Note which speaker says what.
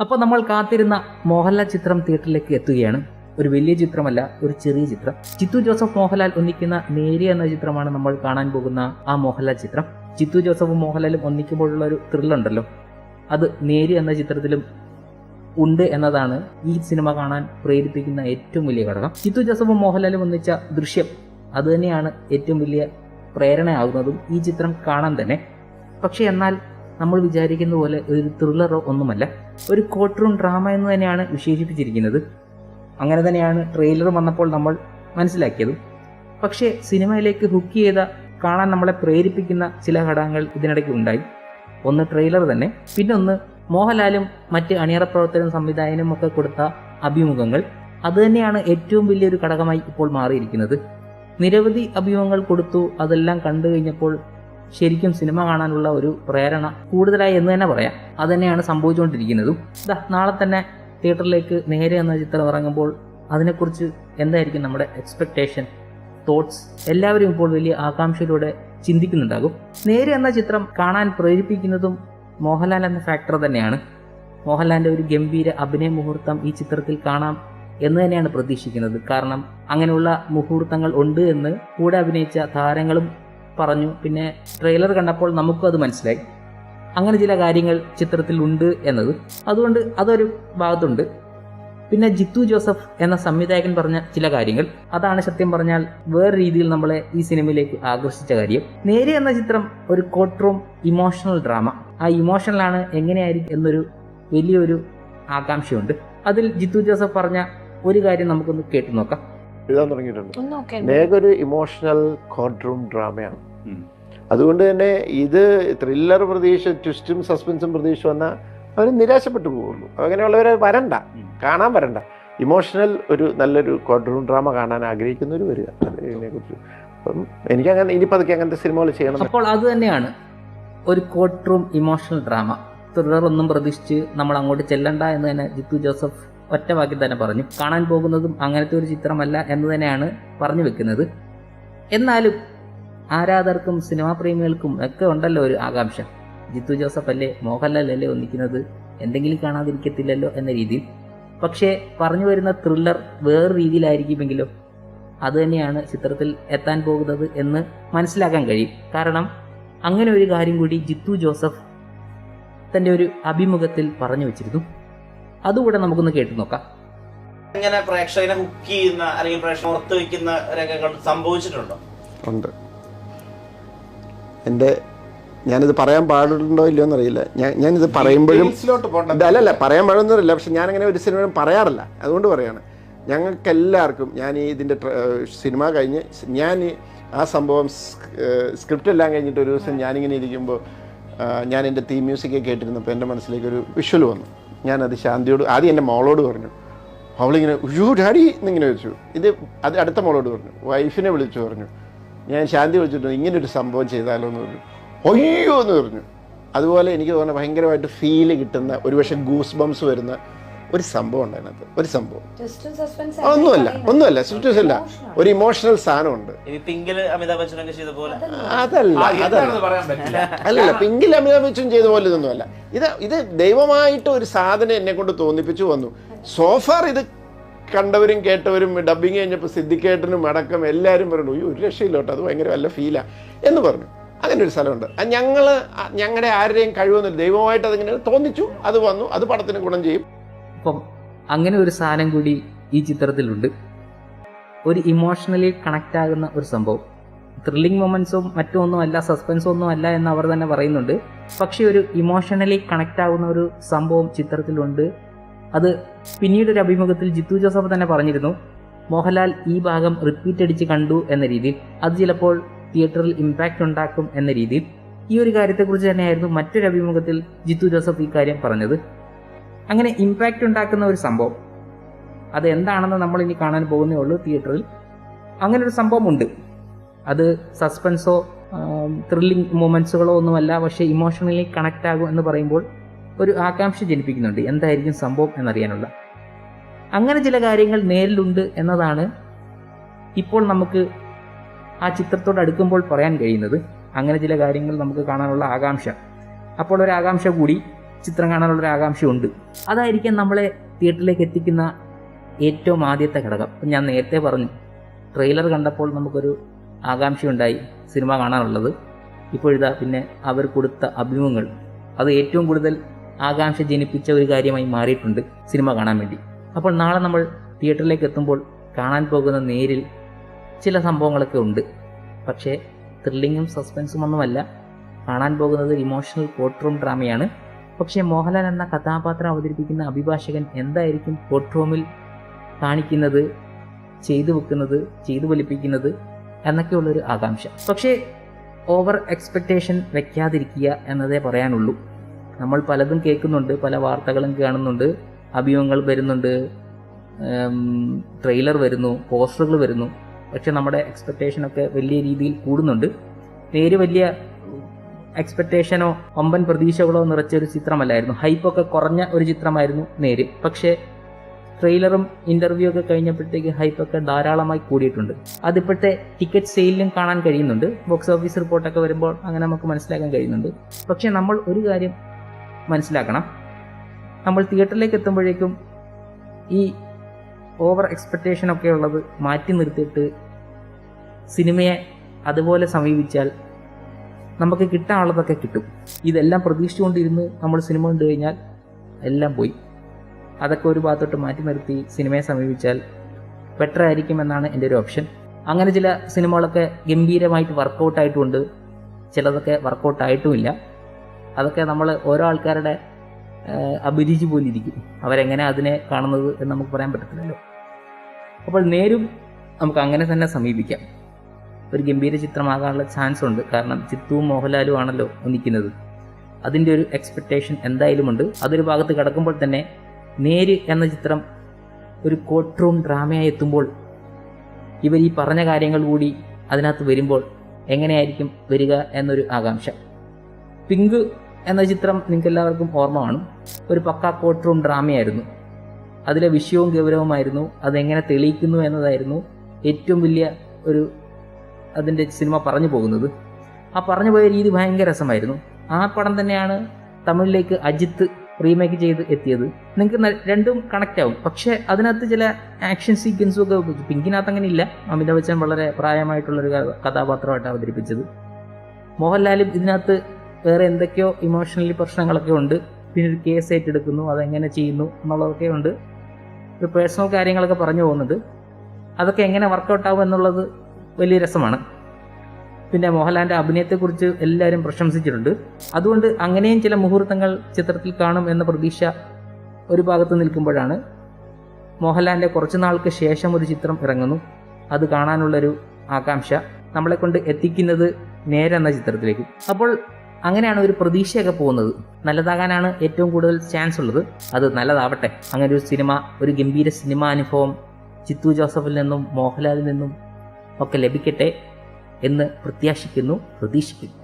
Speaker 1: അപ്പോൾ നമ്മൾ കാത്തിരുന്ന മോഹൻലാൽ ചിത്രം തിയേറ്ററിലേക്ക് എത്തുകയാണ്. ഒരു വലിയ ചിത്രമല്ല ഒരു ചെറിയ ചിത്രം. ചിത്തു ജോസഫ് മോഹൻലാൽ ഒന്നിക്കുന്ന നേരിയ എന്ന ചിത്രമാണ് നമ്മൾ കാണാൻ പോകുന്ന ആ മോഹൻലാൽ ചിത്രം. ചിത്തു ജോസഫും മോഹൻലാലും ഒന്നിക്കുമ്പോഴുള്ള ഒരു ത്രില്ലുണ്ടല്ലോ. അത് നേരി എന്ന ചിത്രത്തിലും ഉണ്ട് എന്നതാണ് ഈ സിനിമ കാണാൻ പ്രേരിപ്പിക്കുന്ന ഏറ്റവും വലിയ ഘടകം. ചിത്തു ജോസഫും മോഹൻലാലും ഒന്നിച്ച ദൃശ്യം അത് തന്നെയാണ് ഏറ്റവും വലിയ പ്രേരണയാകുന്നതും ഈ ചിത്രം കാണാൻ തന്നെ. പക്ഷേ എന്നാൽ നമ്മൾ വിചാരിക്കുന്ന പോലെ ഒരു ത്രില്ലറോ ഒന്നുമല്ല. ഒരു കോർട്ട് റൂം ഡ്രാമ എന്ന് തന്നെയാണ് വിശേഷിപ്പിച്ചിരിക്കുന്നത്. അങ്ങനെ തന്നെയാണ് ട്രെയിലർ വന്നപ്പോൾ നമ്മൾ മനസ്സിലാക്കിയതും. പക്ഷേ സിനിമയിലേക്ക് ഹുക്ക് ചെയ്ത കാണാൻ നമ്മളെ പ്രേരിപ്പിക്കുന്ന ചില ഘടകങ്ങൾ ഇതിനിടയ്ക്ക് ഉണ്ടായി. ഒന്ന് ട്രെയിലർ തന്നെ. പിന്നെ ഒന്ന് മോഹൻലാലും മറ്റ് അണിയറ പ്രവർത്തകരും സംവിധായകനും ഒക്കെ കൊടുത്ത അഭിമുഖങ്ങൾ. അതുതന്നെയാണ് ഏറ്റവും വലിയൊരു ഘടകമായി ഇപ്പോൾ മാറിയിരിക്കുന്നത്. നിരവധി അഭിമുഖങ്ങൾ കൊടുത്തു അതെല്ലാം കണ്ടു കഴിഞ്ഞപ്പോൾ ശരിക്കും സിനിമ കാണാനുള്ള ഒരു പ്രേരണ കൂടുതലായി എന്ന് തന്നെ പറയാം. അതുതന്നെയാണ് സംഭവിച്ചുകൊണ്ടിരിക്കുന്നതും. നാളെ തന്നെ തിയേറ്ററിലേക്ക് നേരെ എന്ന ചിത്രം ഇറങ്ങുമ്പോൾ അതിനെക്കുറിച്ച് എന്തായിരിക്കും നമ്മുടെ എക്സ്പെക്റ്റേഷൻ തോട്ട്സ് എല്ലാവരും ഇപ്പോൾ വലിയ ആകാംക്ഷയിലൂടെ ചിന്തിക്കുന്നുണ്ടാകും. നേരെ എന്ന ചിത്രം കാണാൻ പ്രേരിപ്പിക്കുന്നതും മോഹൻലാൽ എന്ന ഫാക്ടർ തന്നെയാണ്. മോഹൻലാലിന്റെ ഒരു ഗംഭീര അഭിനയ മുഹൂർത്തം ഈ ചിത്രത്തിൽ കാണാം എന്ന് തന്നെയാണ് പ്രതീക്ഷിക്കുന്നത്. കാരണം അങ്ങനെയുള്ള മുഹൂർത്തങ്ങൾ ഉണ്ട് എന്ന് കൂടെ അഭിനയിച്ച താരങ്ങളും പറഞ്ഞു. പിന്നെ ട്രെയിലർ കണ്ടപ്പോൾ നമുക്കും അത് മനസ്സിലായി. അങ്ങനെ ചില കാര്യങ്ങൾ ചിത്രത്തിൽ ഉണ്ട് എന്നത്. അതുകൊണ്ട് അതൊരു ഭാഗത്തുണ്ട്. പിന്നെ ജിത്തു ജോസഫ് എന്ന സംവിധായകൻ പറഞ്ഞ ചില കാര്യങ്ങൾ. അതാണ് സത്യം പറഞ്ഞാൽ വേറെ രീതിയിൽ നമ്മളെ ഈ സിനിമയിലേക്ക് ആകർഷിച്ച കാര്യം. നേരെ എന്ന ചിത്രം ഒരു കോട്ട് റൂം ഇമോഷണൽ ഡ്രാമ ആ ഇമോഷണലാണ് എങ്ങനെയായിരിക്കും എന്നൊരു വലിയൊരു ആകാംക്ഷയുണ്ട്. അതിൽ ജിത്തു ജോസഫ് പറഞ്ഞ ഒരു കാര്യം നമുക്കൊന്ന് കേട്ടു നോക്കാം.
Speaker 2: എഴുതാൻ തുടങ്ങിയിട്ടുണ്ട്. മേഘ ഒരു ഇമോഷണൽ കോർട്ട് റൂം ഡ്രാമയാണ് അതുകൊണ്ട് തന്നെ ഇത് ത്രില്ലർ പ്രതീക്ഷ ട്വിസ്റ്റും സസ്പെൻസും പ്രതീക്ഷ വന്നാൽ അവർ നിരാശപ്പെട്ടു പോകുള്ളൂ അങ്ങനെയുള്ളവരെ വരണ്ട. കാണാൻ വരണ്ട. ഇമോഷണൽ ഒരു നല്ലൊരു കോർട്ട് റൂം ഡ്രാമ കാണാൻ ആഗ്രഹിക്കുന്നവർ വരിക. അതിനെക്കുറിച്ച് അപ്പം എനിക്ക് അങ്ങനെ ഇനി പതുക്കെ അങ്ങനത്തെ സിനിമകൾ ചെയ്യണം.
Speaker 1: അപ്പോൾ അത് തന്നെയാണ് ഒരു court room emotional drama thriller ഒന്നും പ്രതീക്ഷിച്ച് നമ്മൾ അങ്ങോട്ട് ചെല്ലണ്ട എന്ന് തന്നെ ജിത്തു ജോസഫ് ഒറ്റ വാക്കിൽ തന്നെ പറഞ്ഞു. കാണാൻ പോകുന്നതും അങ്ങനത്തെ ഒരു ചിത്രമല്ല എന്ന് തന്നെയാണ് പറഞ്ഞു വെക്കുന്നത്. എന്നാലും ആരാധകർക്കും സിനിമാ പ്രേമികൾക്കും ഒക്കെ ഉണ്ടല്ലോ ഒരു ആകാംക്ഷ. ജിത്തു ജോസഫ് അല്ലേ മോഹൻലാൽ അല്ലേ ഒന്നിക്കുന്നത്? എന്തെങ്കിലും കാണാതിരിക്കത്തില്ലല്ലോ എന്ന രീതിയിൽ. പക്ഷേ പറഞ്ഞു വരുന്ന ത്രില്ലർ വേറെ രീതിയിലായിരിക്കുമെങ്കിലോ അത് തന്നെയാണ് ചിത്രത്തിൽ എത്താൻ പോകുന്നത് എന്ന് മനസ്സിലാക്കാൻ കഴിയും. കാരണം അങ്ങനെ ഒരു കാര്യം കൂടി ജിത്തു ജോസഫ് തന്റെ ഒരു അഭിമുഖത്തിൽ പറഞ്ഞു വെച്ചിരുന്നു. അതുകൂടെ നമുക്കൊന്ന് കേട്ടു നോക്കാം.
Speaker 3: ഇങ്ങനെ പ്രേക്ഷകനെ ഹുക്ക് ചെയ്യുന്ന അല്ലെങ്കിൽ പ്രേക്ഷകനെ ഓർത്തു വെക്കുന്ന രംഗങ്ങൾ സംഭവിച്ചിട്ടുണ്ടോ?
Speaker 2: ഉണ്ട്. എന്റെ ഞാനിത് പറയാൻ പാടുണ്ടോ ഇല്ലയോ എന്നറിയില്ല. ഞാൻ ഞാനിത് പറയുമ്പോഴും അല്ലല്ല പറയാൻ പാടുന്നറിയില്ല പക്ഷെ ഞാനങ്ങനെ ഒരു സിനിമ പറയാറില്ല. അതുകൊണ്ട് പറയാണ്. ഞങ്ങൾക്ക് എല്ലാവർക്കും ഞാൻ ഈ ഇതിന്റെ സിനിമ കഴിഞ്ഞ് ഞാൻ ആ സംഭവം സ്ക്രിപ്റ്റ് എല്ലാം കഴിഞ്ഞിട്ട് ഒരു ദിവസം ഞാനിങ്ങനെ ഇരിക്കുമ്പോൾ ഞാൻ എന്റെ തീം മ്യൂസിക് കേട്ടിരുന്നപ്പോൾ എന്റെ മനസ്സിലേക്ക് ഒരു വിഷ്വൽ വന്നു. ഞാനത് ശാന്തിയോട് ആദ്യം എന്റെ മോളോട് പറഞ്ഞു. അവളിങ്ങനെ ഉയ്യോ ഡാഡി എന്നിങ്ങനെ വെച്ചു ഇത് അത് അടുത്ത മോളോട് പറഞ്ഞു. വൈഫിനെ വിളിച്ചു പറഞ്ഞു. ഞാൻ ശാന്തി വിളിച്ചിട്ടുണ്ട് ഇങ്ങനെ ഒരു സംഭവം ചെയ്താലോ എന്ന് പറഞ്ഞു. അയ്യോ എന്ന് പറഞ്ഞു. അതുപോലെ എനിക്ക് തോന്നുന്നത് ഭയങ്കരമായിട്ട് ഫീൽ കിട്ടുന്ന ഒരുപക്ഷെ ഗൂസ് ബംസ് വരുന്ന ഒരു സംഭവം ഉണ്ട് അതിനകത്ത് ഒരു സംഭവം. ഒന്നുമല്ല ഒന്നുമല്ല സിറ്റുവേഷൻ അല്ല. ഒരു ഇമോഷണൽ സാധനമുണ്ട്.
Speaker 3: ഉണ്ട് പിങ്കിൽ അമിതാഭ് ചെയ്ത പോലെ.
Speaker 2: അതല്ല. അതല്ല
Speaker 4: എന്താണെന്ന് പറയാൻ പറ്റില്ല.
Speaker 2: അല്ലല്ല പിങ്കിൽ അമിതാഭ് ബച്ചൻ ചെയ്ത പോലെ ഇതൊന്നുമല്ല ഇത് ഇത് ദൈവമായിട്ട് ഒരു സാധനം എന്നെ കൊണ്ട് തോന്നിപ്പിച്ചു വന്നു. സോഫാർ ഇത് കണ്ടവരും കേട്ടവരും ഡബിങ് കഴിഞ്ഞപ്പോൾ സിദ്ധിക്കേട്ടനും അടക്കം എല്ലാവരും പറഞ്ഞു "അയ്യോ, ഒരു രക്ഷയില്ല കേട്ടോ അത് ഭയങ്കര വല്ല ഫീലാ എന്ന് പറഞ്ഞു. അങ്ങനെ ഒരു സ്ഥലമുണ്ട്. ഞങ്ങൾ ഞങ്ങളുടെ ആരുടെയും കഴിവൊന്നും ദൈവമായിട്ട് അതിങ്ങനെ തോന്നിച്ചു അത് വന്നു അത് പടത്തിന് ഗുണം ചെയ്യും.
Speaker 1: അപ്പം അങ്ങനെ ഒരു സാധനം കൂടി ഈ ചിത്രത്തിലുണ്ട്. ഒരു ഇമോഷണലി കണക്റ്റ് ആകുന്ന ഒരു സംഭവം. ത്രില്ലിംഗ് മൊമെന്റ്സും ഒന്നുമല്ല സസ്പെൻസും ഒന്നും അല്ല എന്ന് അവർ തന്നെ പറയുന്നുണ്ട്. പക്ഷേ ഒരു ഇമോഷണലി കണക്റ്റ് ആകുന്ന ഒരു സംഭവം ചിത്രത്തിലുണ്ട്. അത് പിന്നീട് ഒരു അഭിമുഖത്തിൽ ജിത്തു ജോസഫ് തന്നെ പറഞ്ഞിരുന്നു. മോഹൻലാൽ ഈ ഭാഗം റിപ്പീറ്റ് അടിച്ച് കണ്ടു എന്ന രീതിയിൽ. അത് ചിലപ്പോൾ തിയേറ്ററിൽ ഇമ്പാക്റ്റ് ഉണ്ടാക്കും എന്ന രീതിയിൽ. ഈ ഒരു കാര്യത്തെക്കുറിച്ച് തന്നെയായിരുന്നു മറ്റൊരു അഭിമുഖത്തിൽ ജിത്തു ജോസഫ് ഈ കാര്യം പറഞ്ഞത്. അങ്ങനെ ഇമ്പാക്റ്റ് ഉണ്ടാക്കുന്ന ഒരു സംഭവം. അത് എന്താണെന്ന് നമ്മൾ ഇനി കാണാൻ പോകുന്നേ ഉള്ളൂ തിയേറ്ററിൽ അങ്ങനെ ഒരു സംഭവം ഉണ്ട് അത് സസ്പെൻസോ ത്രില്ലിംഗ് മൊമെന്റ്സുകളോ ഒന്നുമല്ല പക്ഷേ ഇമോഷണലി കണക്റ്റ് ആകും എന്ന് പറയുമ്പോൾ ഒരു ആകാംക്ഷ ജനിപ്പിക്കുന്നുണ്ട്. എന്തായിരിക്കും സംഭവം എന്നറിയാനുള്ള. അങ്ങനെ ചില കാര്യങ്ങൾ നേരിലുണ്ട് എന്നതാണ് ഇപ്പോൾ നമുക്ക് ആ ചിത്രത്തോട് അടുക്കുമ്പോൾ പറയാൻ കഴിയുന്നത്. അങ്ങനെ ചില കാര്യങ്ങൾ നമുക്ക് കാണാനുള്ള ആകാംക്ഷ. അപ്പോൾ ഒരു ആകാംക്ഷ കൂടി ചിത്രം കാണാനുള്ളൊരു ആകാംക്ഷയുണ്ട്. അതായിരിക്കും നമ്മളെ തിയേറ്ററിലേക്ക് എത്തിക്കുന്ന ഏറ്റവും ആദ്യത്തെ ഘടകം. ഞാൻ നേരത്തെ പറഞ്ഞു ട്രെയിലർ കണ്ടപ്പോൾ നമുക്കൊരു ആകാംക്ഷയുണ്ടായി സിനിമ കാണാനുള്ളത്. ഇപ്പോഴിതാ പിന്നെ അവർ കൊടുത്ത അഭിമുഖങ്ങൾ. അത് ഏറ്റവും കൂടുതൽ ആകാംക്ഷ ജനിപ്പിച്ച ഒരു കാര്യമായി മാറിയിട്ടുണ്ട് സിനിമ കാണാൻ വേണ്ടി. അപ്പോൾ നാളെ നമ്മൾ തിയേറ്ററിലേക്ക് എത്തുമ്പോൾ കാണാൻ പോകുന്ന നേരിൽ ചില സംഭവങ്ങളൊക്കെ ഉണ്ട്. പക്ഷേ ത്രില്ലിങ്ങും സസ്പെൻസും ഒന്നുമല്ല. കാണാൻ പോകുന്നത് ഇമോഷണൽ കോർട്ട് ഡ്രാമയാണ് പക്ഷേ മോഹൻലാൽ എന്ന കഥാപാത്രം അവതരിപ്പിക്കുന്ന അഭിഭാഷകൻ എന്തായിരിക്കും കോർട്ട് റൂമിൽ കാണിക്കുന്നത് ചെയ്തു വെക്കുന്നത് ചെയ്തു വലിപ്പിക്കുന്നത് എന്നൊക്കെയുള്ളൊരു ആകാംക്ഷ. പക്ഷേ ഓവർ എക്സ്പെക്റ്റേഷൻ വെക്കാതിരിക്കുക എന്നതേ പറയാനുള്ളൂ. നമ്മൾ പലതും കേൾക്കുന്നുണ്ട് പല വാർത്തകളും കാണുന്നുണ്ട് അഭിമുഖങ്ങൾ വരുന്നുണ്ട് ട്രെയിലർ വരുന്നു പോസ്റ്ററുകൾ വരുന്നു. പക്ഷെ നമ്മുടെ എക്സ്പെക്റ്റേഷനൊക്കെ വലിയ രീതിയിൽ കൂടുന്നുണ്ട്. പേര് വലിയ എക്സ്പെക്റ്റേഷനോ ഒമ്പൻ പ്രതീക്ഷകളോ നിറച്ച ഒരു ചിത്രമല്ലായിരുന്നു. ഹൈപ്പൊക്കെ കുറഞ്ഞ ഒരു ചിത്രമായിരുന്നു നേര്. പക്ഷേ ട്രെയിലറും ഇന്റർവ്യൂ ഒക്കെ കഴിഞ്ഞപ്പോഴത്തേക്ക് ഹൈപ്പൊക്കെ ധാരാളമായി കൂടിയിട്ടുണ്ട്. അതിപ്പോഴത്തെ ടിക്കറ്റ് സെയിലിലും കാണാൻ കഴിയുന്നുണ്ട്. ബോക്സ് ഓഫീസ് റിപ്പോർട്ടൊക്കെ വരുമ്പോൾ അങ്ങനെ നമുക്ക് മനസ്സിലാക്കാൻ കഴിയുന്നുണ്ട്. പക്ഷെ നമ്മൾ ഒരു കാര്യം മനസ്സിലാക്കണം. നമ്മൾ തിയേറ്ററിലേക്ക് എത്തുമ്പോഴേക്കും ഈ ഓവർ എക്സ്പെക്റ്റേഷൻ ഒക്കെ ഉള്ളത് മാറ്റി നിർത്തിയിട്ട് സിനിമയെ അതുപോലെ സമീപിച്ചാൽ നമുക്ക് കിട്ടാനുള്ളതൊക്കെ കിട്ടും. ഇതെല്ലാം പ്രതീക്ഷിച്ചുകൊണ്ടിരുന്ന് നമ്മൾ സിനിമ കണ്ടു കഴിഞ്ഞാൽ എല്ലാം പോയി. അതൊക്കെ ഒരു ഭാഗത്തോട്ട് മാറ്റി നിർത്തി സിനിമയെ സമീപിച്ചാൽ ബെറ്റർ ആയിരിക്കും എന്നാണ് എന്റെ ഒരു ഓപ്ഷൻ അങ്ങനെ ചില സിനിമകളൊക്കെ ഗംഭീരമായിട്ട് വർക്കൗട്ട് ആയിട്ടുമുണ്ട് ചിലതൊക്കെ വർക്കൗട്ട് ആയിട്ടുമില്ല. അതൊക്കെ നമ്മൾ ഓരോ ആൾക്കാരുടെ അഭിരുചി പോലെ ഇരിക്കും. അവരെങ്ങനെ അതിനെ കാണുന്നത് എന്ന് നമുക്ക് പറയാൻ പറ്റത്തില്ലല്ലോ. അപ്പോൾ നേരും നമുക്ക് അങ്ങനെ തന്നെ സമീപിക്കാം. ഒരു ഗംഭീര ചിത്രമാകാനുള്ള ചാൻസ് ഉണ്ട് കാരണം ചിത്തുവും മോഹൻലാലും ആണല്ലോ ഒന്നിക്കുന്നത്. അതിന്റെ ഒരു എക്സ്പെക്റ്റേഷൻ എന്തായാലും ഉണ്ട് അതൊരു ഭാഗത്ത് കിടക്കുമ്പോൾ തന്നെ നേര് എന്ന ചിത്രം ഒരു കോർട്ട് റൂം ഡ്രാമയായി എത്തുമ്പോൾ ഇവർ ഈ പറഞ്ഞ കാര്യങ്ങൾ കൂടി അതിനകത്ത് വരുമ്പോൾ എങ്ങനെയായിരിക്കും വരിക എന്നൊരു ആകാംക്ഷ. പിങ്ക് എന്ന ചിത്രം നിങ്ങൾക്ക് എല്ലാവർക്കും ഓർമ്മ കാണും ഒരു പക്കാ കോർട്ട് റൂം ഡ്രാമയായിരുന്നു അതിലെ വിഷയവും ഗൗരവമായിരുന്നു. അതെങ്ങനെ തെളിയിക്കുന്നു എന്നതായിരുന്നു. ഏറ്റവും വലിയ ഒരു അതിന്റെ സിനിമ പറഞ്ഞു പോകുന്നത്. ആ പറഞ്ഞു പോയ രീതി ഭയങ്കര രസമായിരുന്നു. ആ പടം തന്നെയാണ് തമിഴിലേക്ക് അജിത്ത് റീമേക്ക് ചെയ്ത് എത്തിയത്. നിങ്ങൾക്ക് രണ്ടും കണക്റ്റ് ആവും. പക്ഷേ അതിനകത്ത് ചില ആക്ഷൻ സീക്വൻസും ഒക്കെ. പിങ്കിനകത്ത് അങ്ങനെ ഇല്ല. അമിതാഭ് ബച്ചൻ വളരെ പ്രായമായിട്ടുള്ളൊരു കഥാപാത്രമായിട്ട് അവതരിപ്പിച്ചത്. മോഹൻലാലും ഇതിനകത്ത് വേറെ എന്തൊക്കെയോ ഇമോഷണലി പ്രശ്നങ്ങളൊക്കെ ഉണ്ട്. പിന്നെ ഒരു കേസ് ഏറ്റെടുക്കുന്നു. അതെങ്ങനെ ചെയ്യുന്നു എന്നുള്ളതൊക്കെ ഉണ്ട്. ഒരു പേഴ്സണൽ കാര്യങ്ങളൊക്കെ പറഞ്ഞു പോകുന്നുണ്ട്. അതൊക്കെ എങ്ങനെ വർക്കൗട്ട് ആവും എന്നുള്ളത് വലിയ രസമാണ്. പിന്നെ മോഹൻലാലിന്റെ അഭിനയത്തെക്കുറിച്ച് എല്ലാവരും പ്രശംസിച്ചിട്ടുണ്ട്. അതുകൊണ്ട് അങ്ങനെയും ചില മുഹൂർത്തങ്ങൾ ചിത്രത്തിൽ കാണും എന്ന പ്രതീക്ഷ ഒരു ഭാഗത്ത് നിൽക്കുമ്പോഴാണ് മോഹൻലാലിന്റെ കുറച്ച് നാൾക്ക് ശേഷം ഒരു ചിത്രം ഇറങ്ങുന്നു. അത് കാണാനുള്ളൊരു ആകാംക്ഷ നമ്മളെ കൊണ്ട് എത്തിക്കുന്നത് നേരെ എന്ന ചിത്രത്തിലേക്ക്. അപ്പോൾ അങ്ങനെയാണ് ഒരു പ്രതീക്ഷയൊക്കെ പോകുന്നത്. നല്ലതാകാനാണ് ഏറ്റവും കൂടുതൽ ചാൻസ് ഉള്ളത്. അത് നല്ലതാവട്ടെ. അങ്ങനെ ഒരു സിനിമ ഒരു ഗംഭീര സിനിമാ അനുഭവം ചിത്തു ജോസഫിൽ നിന്നും മോഹൻലാലിൽ നിന്നും ഒക്കെ ലഭിക്കട്ടെ എന്ന് പ്രത്യാശിക്കുന്നു പ്രതീക്ഷിക്കുന്നു.